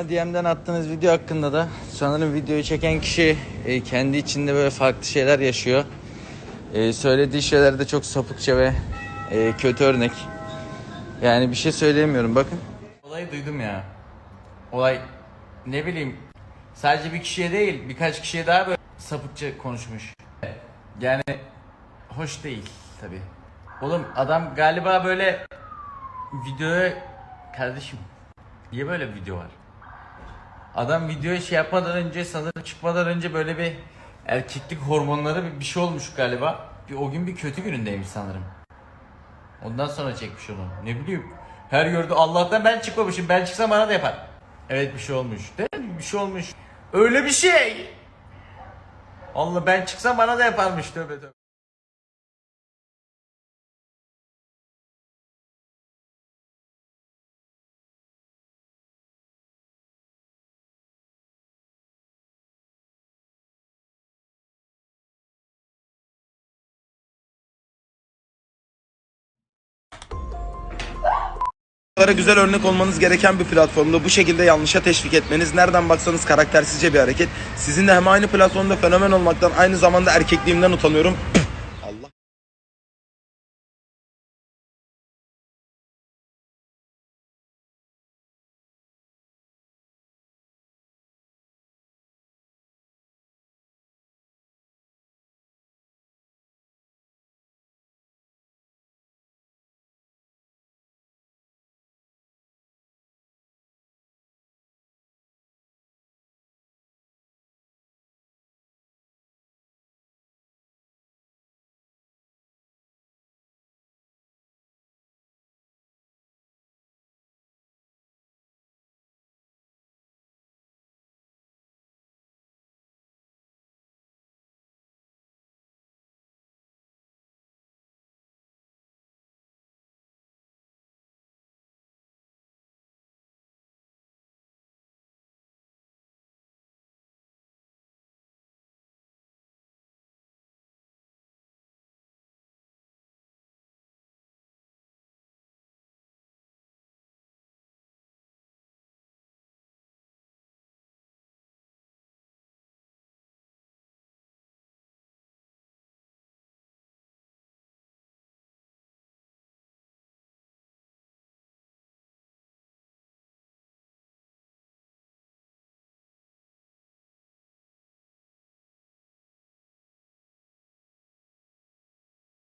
Bana DM'den attığınız video hakkında da sanırım videoyu çeken kişi e, kendi içinde böyle farklı şeyler yaşıyor. Ee, söylediği şeyler de çok sapıkça ve e, kötü örnek. Yani bir şey söyleyemiyorum bakın. Olayı duydum ya. Olay ne bileyim sadece bir kişiye değil birkaç kişiye daha böyle sapıkça konuşmuş. Yani hoş değil tabi. Oğlum adam galiba böyle videoya kardeşim niye böyle bir video var? Adam videoya şey yapmadan önce sanırım çıkmadan önce böyle bir erkeklik hormonları bir, şey olmuş galiba. Bir, o gün bir kötü günündeymiş sanırım. Ondan sonra çekmiş onu. Ne bileyim. Her gördü Allah'tan ben çıkmamışım. Ben çıksam bana da yapar. Evet bir şey olmuş. Değil mi? Bir şey olmuş. Öyle bir şey. Allah ben çıksam bana da yaparmış tövbe tövbe. Çocuklara güzel örnek olmanız gereken bir platformda bu şekilde yanlışa teşvik etmeniz nereden baksanız karaktersizce bir hareket. Sizin de hem aynı platformda fenomen olmaktan aynı zamanda erkekliğimden utanıyorum.